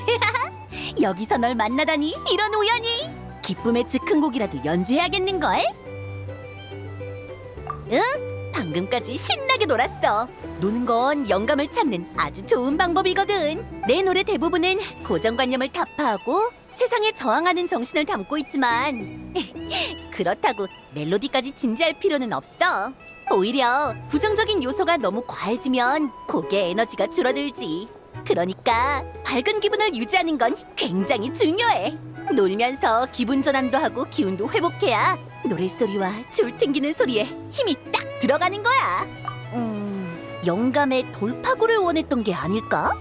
여기서 널 만나다니 이런 우연이. 기쁨의 즉흥 곡이라도 연주해야겠는걸? 응? 방금까지 신나게 놀았어. 노는 건 영감을 찾는 아주 좋은 방법이거든. 내 노래 대부분은 고정관념을 타파하고 세상에 저항하는 정신을 담고 있지만 그렇다고 멜로디까지 진지할 필요는 없어. 오히려 부정적인 요소가 너무 과해지면 곡의 에너지가 줄어들지 그러니까 밝은 기분을 유지하는 건 굉장히 중요해. 놀면서 기분 전환도 하고 기운도 회복해야 노랫소리와 줄 튕기는 소리에 힘이 딱 들어가는 거야. 음, 영감의 돌파구를 원했던 게 아닐까?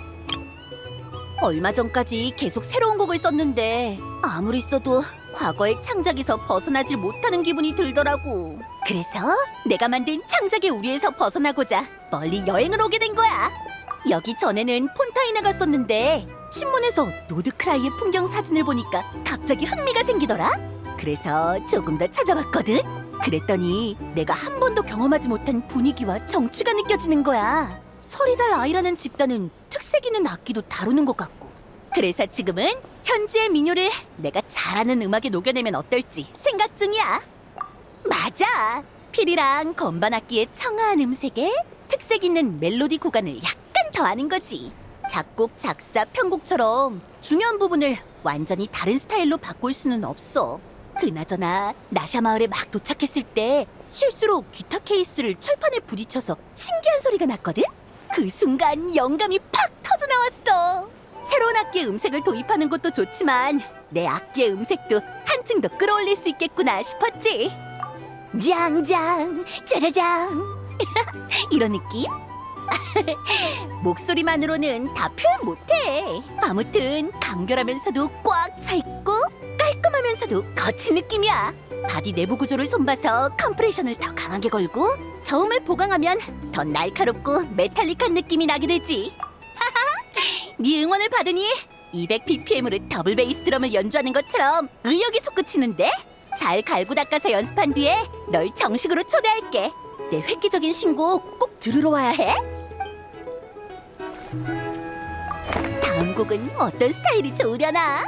얼마 전까지 계속 새로운 곡을 썼는데 아무리 써도 과거의 창작에서 벗어나질 못하는 기분이 들더라고. 그래서 내가 만든 창작의 우리에서 벗어나고자 멀리 여행을 오게 된 거야. 여기 전에는 폰타이나 갔었는데 신문에서 노드크라이의 풍경 사진을 보니까 갑자기 흥미가 생기더라. 그래서 조금 더 찾아봤거든. 그랬더니 내가 한 번도 경험하지 못한 분위기와 정취가 느껴지는 거야. 서리달 아이라는 집단은 특색 있는 악기도 다루는 것 같고. 그래서 지금은 현지의 민요를 내가 잘하는 음악에 녹여내면 어떨지 생각 중이야. 맞아. 필이랑 건반 악기의 청아한 음색에 특색 있는 멜로디 구간을 약 간 더하는 거지. 작곡, 작사, 편곡처럼 중요한 부분을 완전히 다른 스타일로 바꿀 수는 없어. 그나저나 나샤 마을에 막 도착했을 때 실수로 기타 케이스를 철판에 부딪혀서 신기한 소리가 났거든. 그 순간 영감이 팍 터져 나왔어. 새로운 악기의 음색을 도입하는 것도 좋지만 내 악기의 음색도 한층 더 끌어올릴 수 있겠구나 싶었지. 짱짱 짜자장 이런 느낌? 목소리만으로는 다 표현 못해. 아무튼 간결하면서도 꽉 차 있고 깔끔하면서도 거친 느낌이야. 바디 내부 구조를 손봐서 컴프레션을 더 강하게 걸고 저음을 보강하면 더 날카롭고 메탈릭한 느낌이 나게 되지. 네 응원을 받으니 200ppm으로 더블 베이스 드럼을 연주하는 것처럼 의욕이 솟구치는데? 잘 갈고 닦아서 연습한 뒤에 널 정식으로 초대할게. 내 획기적인 신곡 꼭 들으러 와야 해. 다음 곡은 어떤 스타일이 좋으려나?